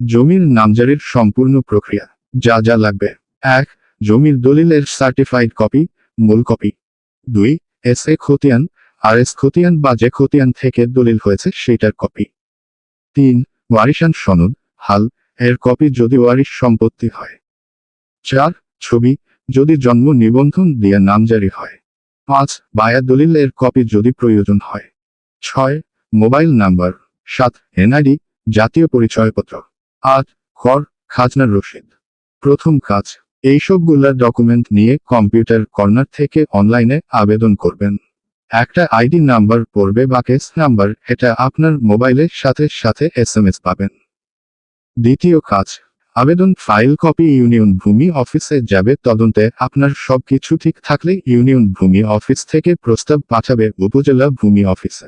জমির নামজারির সম্পূর্ণ প্রক্রিয়া, যা যা লাগবে। এক, জমির দলিলের সার্টিফাইড কপি মূল কপি দুই এস এ খতিয়ান, আর এস খতিয়ান বা যে খতিয়ান থেকে দলিল হয়েছে সেইটার কপি তিন, ওয়ারিশান সনদ, হাল, এর কপি যদি ওয়ারিশ সম্পত্তি হয়। চার, ছবি, যদি জন্ম নিবন্ধন দিয়ে নামজারি হয়। পাঁচ, বায়া দলিল এর কপি যদি প্রয়োজন হয়। ছয়, মোবাইল নাম্বার, সাত, এনআইডি, জাতীয় পরিচয়পত্র। আট কর খাজনার রসিদ প্রথম কাজ, এইসবগুলা ডকুমেন্ট নিয়ে কম্পিউটার কর্নার থেকে অনলাইনে আবেদন করবেন। একটা আইডি নাম্বার পড়বে বা কেস নাম্বার এটা আপনার মোবাইলের সাথে সাথে এসএমএস পাবেন। দ্বিতীয় কাজ, আবেদন ফাইল কপি ইউনিয়ন ভূমি অফিসে যাবে, তদন্তে আপনার সবকিছু ঠিক থাকলে ইউনিয়ন ভূমি অফিস থেকে প্রস্তাব পাঠাবে উপজেলা ভূমি অফিসে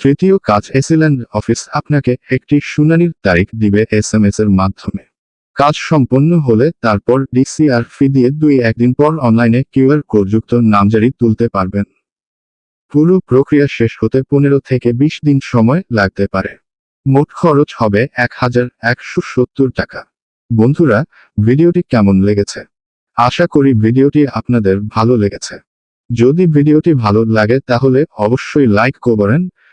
তৃতীয় কাজ এসিল্যান্ড অফিস আপনাকে একটি শুনানির তারিখ দিবে এস এর মাধ্যমে। কাজ সম্পন্ন হলে তারপর ডিসিআর ফি দিয়ে দুই, একদিন পর অনলাইনে কিউআর কোডযুক্ত নামজারি তুলতে পারবেন। পুরো প্রক্রিয়া শেষ হতে পনেরো থেকে বিশ দিন সময় লাগতে পারে। মোট খরচ হবে এক হাজার একশো সত্তর টাকা। বন্ধুরা, ভিডিওটি কেমন লেগেছে? আশা করি ভিডিওটি আপনাদের ভালো লেগেছে। যদি ভিডিওটি ভালো লাগে তাহলে অবশ্যই লাইক করবেন